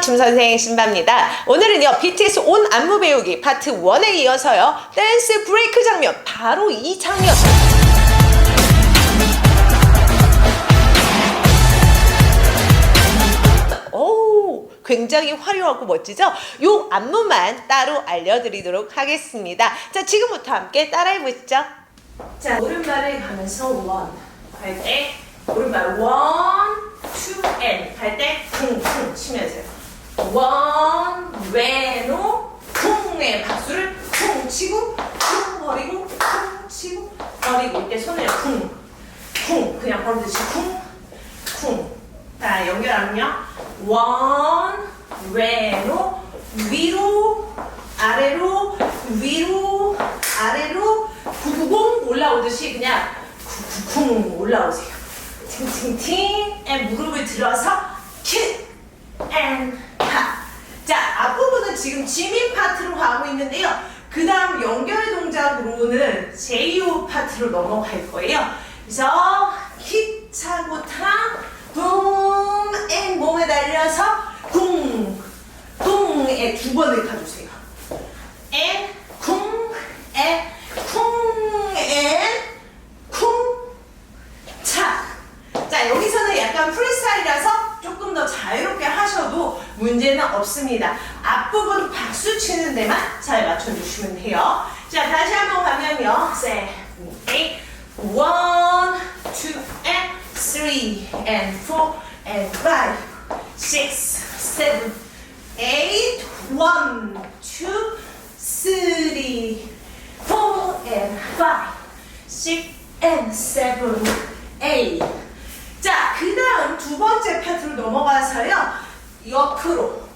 김선생 신바입니다. 오늘은요, BTS 온 안무 배우기 파트 1에 이어서요, 댄스 브레이크 장면, 바로 이 장면. 오, 굉장히 화려하고 멋지죠? 요 안무만 따로 알려드리도록 하겠습니다. 자, 지금부터 함께 따라해보시죠. 자, 오른발을 가면서 원. 할 때, 오른발 원, 투, 앤. 할때 쿵쿵 치면서요. 원, 왼오, 쿵에 박수를 쿵 치고, 쿵 버리고, 쿵 치고, 버리고. 이때 손을 쿵, 쿵. 그냥 버리듯이 쿵, 쿵. 자, 연결하면요. 원, 왼오, 위로, 아래로, 위로, 아래로, 구구공 올라오듯이 그냥 쿵쿵쿵 올라오세요. 팅팅팅, 앤 무릎을 들어서 킥, 앤 파. 자, 앞부분은 지금 지민 파트로 가고 있는데요. 그 다음 연결 동작으로는 제이오 파트로 넘어갈 거예요. 그래서 킥 차고 타, 붐, 앤 몸에 날려서 쿵, 쿵에 두 번을 타주세요. 앤, 쿵, 앤, 쿵, 앤, 쿵, 차. 자, 여기서는 약간 프리스타일이라서 조금 더 자유롭게 하셔도 없습니다. 앞부분 박수 치는 데만 잘 맞춰주시면 돼요. 자, 다시 한번 가면요. 세븐, 에잇, 원, 투, and three, and four, and five, six, seven, eight, one, two, three, four, and five, six, and seven, eight. 자, 그 다음 두 번째 파트로 넘어가서요. 옆으로.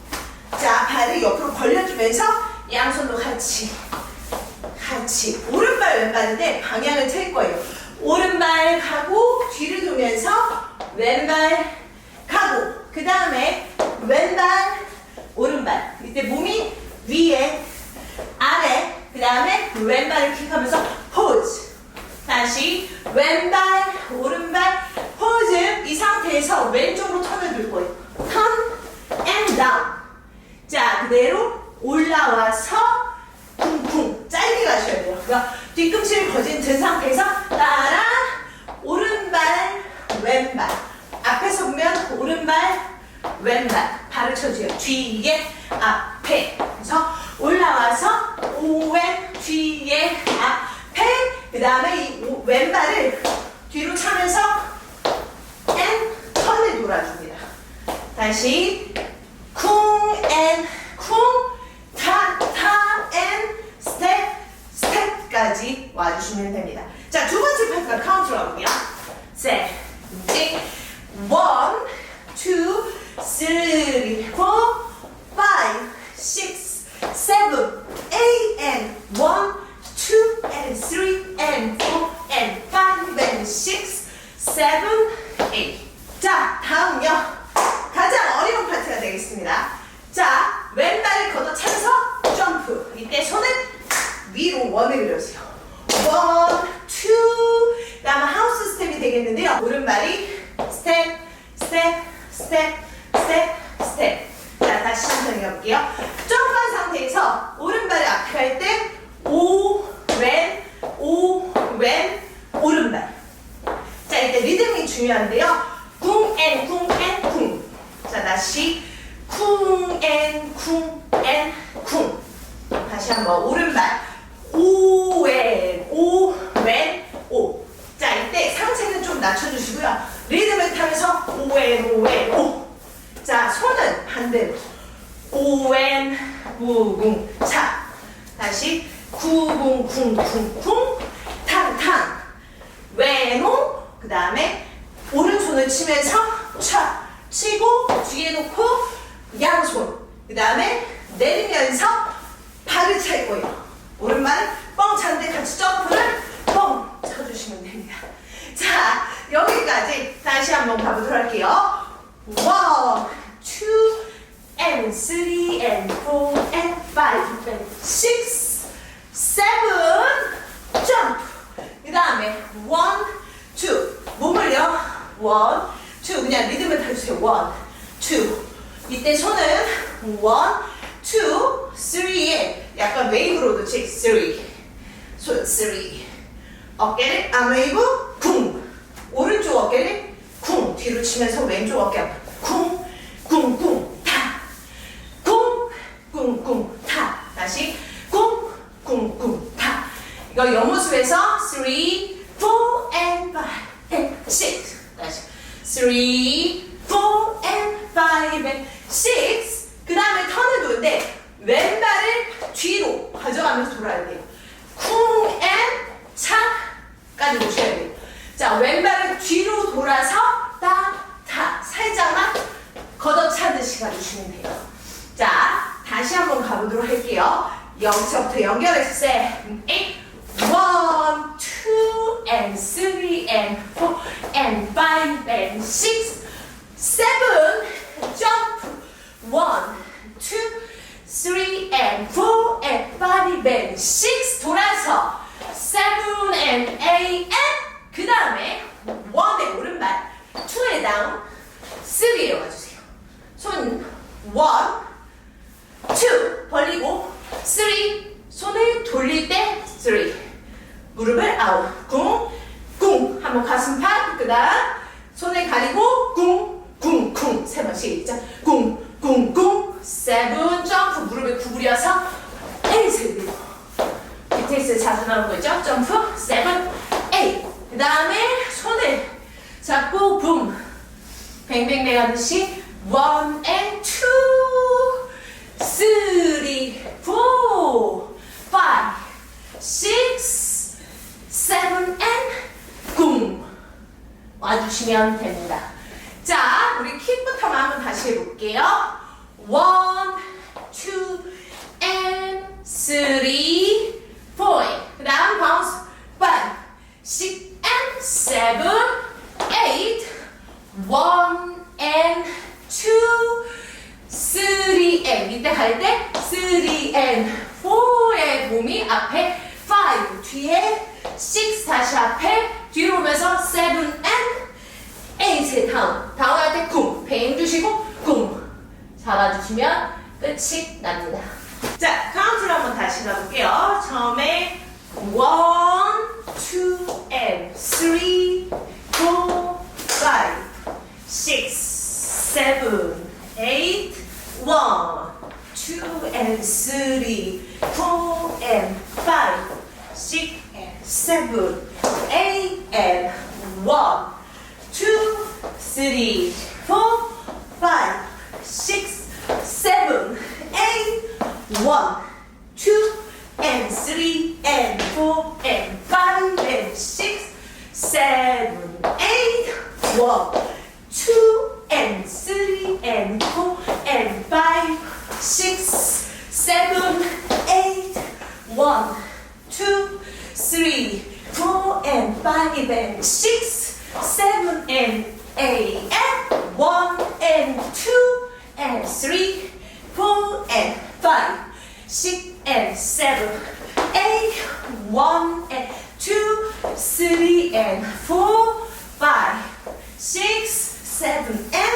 자, 발을 옆으로 벌려주면서 양손도 같이. 같이. 오른발, 왼발인데 방향을 틀 거예요. 오른발 가고, 뒤를 두면서 왼발 가고, 그 다음에 왼발, 오른발. 이때 몸이 위에, 아래, 그 다음에 왼발을 킥하면서 포즈. 다시 왼발, 오른발, 포즈. 이 상태에서 왼쪽으로 턴을 들 거예요. 턴, and down. 자, 그대로 올라와서 쿵쿵 짧게 가셔야 돼요. 그러니까 뒤꿈치를 거진 든 상태에서 따라 오른발, 왼발. 앞에서 보면 오른발, 왼발. 발을 쳐주세요. 뒤에, 앞에. 그래서 올라와서 오왼, 뒤에, 앞에. 그 다음에 이 오- 왼발을 뒤로 차면서 앤 턴을 돌아줍니다. 다시 쿵, 앤, 쿵, 타, 타, 앤, 스텝, 스텝까지 와주시면 됩니다. 자, 두 번째 파트가 카운트라고요. 셋, 넷, 원, 투, 쓰리, 포, 파이브, 식스, 세븐, 에잇, 앤 원, two, and three, and four. 자, 다음요. 가장 어려운 파트가 되겠습니다. 자, 왼발을 걷어차면서 점프. 이때 손은 위로 원을 그려주세요. 원, 투. 다음 하우스 스텝이 되겠는데요. 오른발이 스텝, 스텝, 스텝, 스텝, 스텝. 자, 다시 천천히 가볼게요. 점프한 상태에서 오른발을 앞에 할 때, 오, 왼, 오, 왼, 오른발. 자, 이때 리듬이 중요한데요. 쿵, 앤, 쿵, 앤, 쿵. 자, 다시 쿵, 앤, 쿵, 앤, 쿵. 다시 한번 오른발. 오, 왼, 오, 왼, 오. 자, 이때 상체는 좀 낮춰주시고요. 리듬을 타면서 오, 왼, 오. 자, 손은 반대로. 오웬 무궁. 차 다시 구궁쿵쿵쿵 탕탕. 왼오. 그 다음에 오른손을 치면서 차 치고 뒤에 놓고 양손. 그 다음에 내리면서 발을 찰 거예요. 오른발 뻥 차는데 같이 점프를 뻥 쳐주시면 됩니다. 자 여기까지 다시 한번 가보도록 할게요 원, two, and three, and four, and five, and six, seven, jump. 그 다음에 one, two. 몸을요. one, two. 그냥 리듬을 타주세요. one, two. 이때 손은 one, two, three. 약간 웨이브로도 치. three. 손 three. 어깨를 암웨이브 쿵. 오른쪽 어깨를 쿵 뒤로 치면서 왼쪽 어깨 쿵, 쿵, 쿵, 타. 쿵, 쿵, 쿵, 타. 다시 쿵, 쿵, 쿵, 타. 이거 연모습에서 3, 4, and 5, and 6. 다시 3, 하시면 돼요. 자, 다시 한번 가보도록 할게요. 여기서부터 연결해서 7, 8, 1, 2, and 3, and 4, and 5, and 6, 7, jump, 1, 2, 3, and 4, 쿵쿵 한번 가슴 팍 그 다음 손을 가리고 쿵 쿵 쿵. 세 번 시작. 쿵 쿵쿵. seven 점프. 무릎을 구부려서 에이트 그리고 BTS 자주 나오는 거 있죠? 점프. seven eight 그 다음에 손을 잡고 붐. 뱅뱅뱅 하듯이 one and two, three, four, five, six, seven and 쿵 와주시면 됩니다. 자, 우리 킥부터만 한번 다시 해볼게요. one, two, and three, four. 그 다음 바운스 five, six and seven, eight. one and two, three and 밑에 갈때 three and four의 몸이 앞에 five 뒤에 six 다시 앞에 뒤로 오면서 seven 다운 다운 할 때 쿵, 뱅 주시고 쿵 잡아주시면 끝이 납니다. 자, 카운트를 한번 다시 가볼게요. 처음에 one, two, and three, four, five. six, seven, eight, one, two, and three, four, and five, six, and seven, eight, and one, two, three, four, five, six, seven, eight, one, two, and three, and four, and five, and six, seven, eight, one, two, and three, and four, and five, six, seven, eight, one, two, three, four, and five, and six, seven, and and one, and two, and three, four, and five, six, and seven, eight, one, and two, three, and four, five, six, seven, and.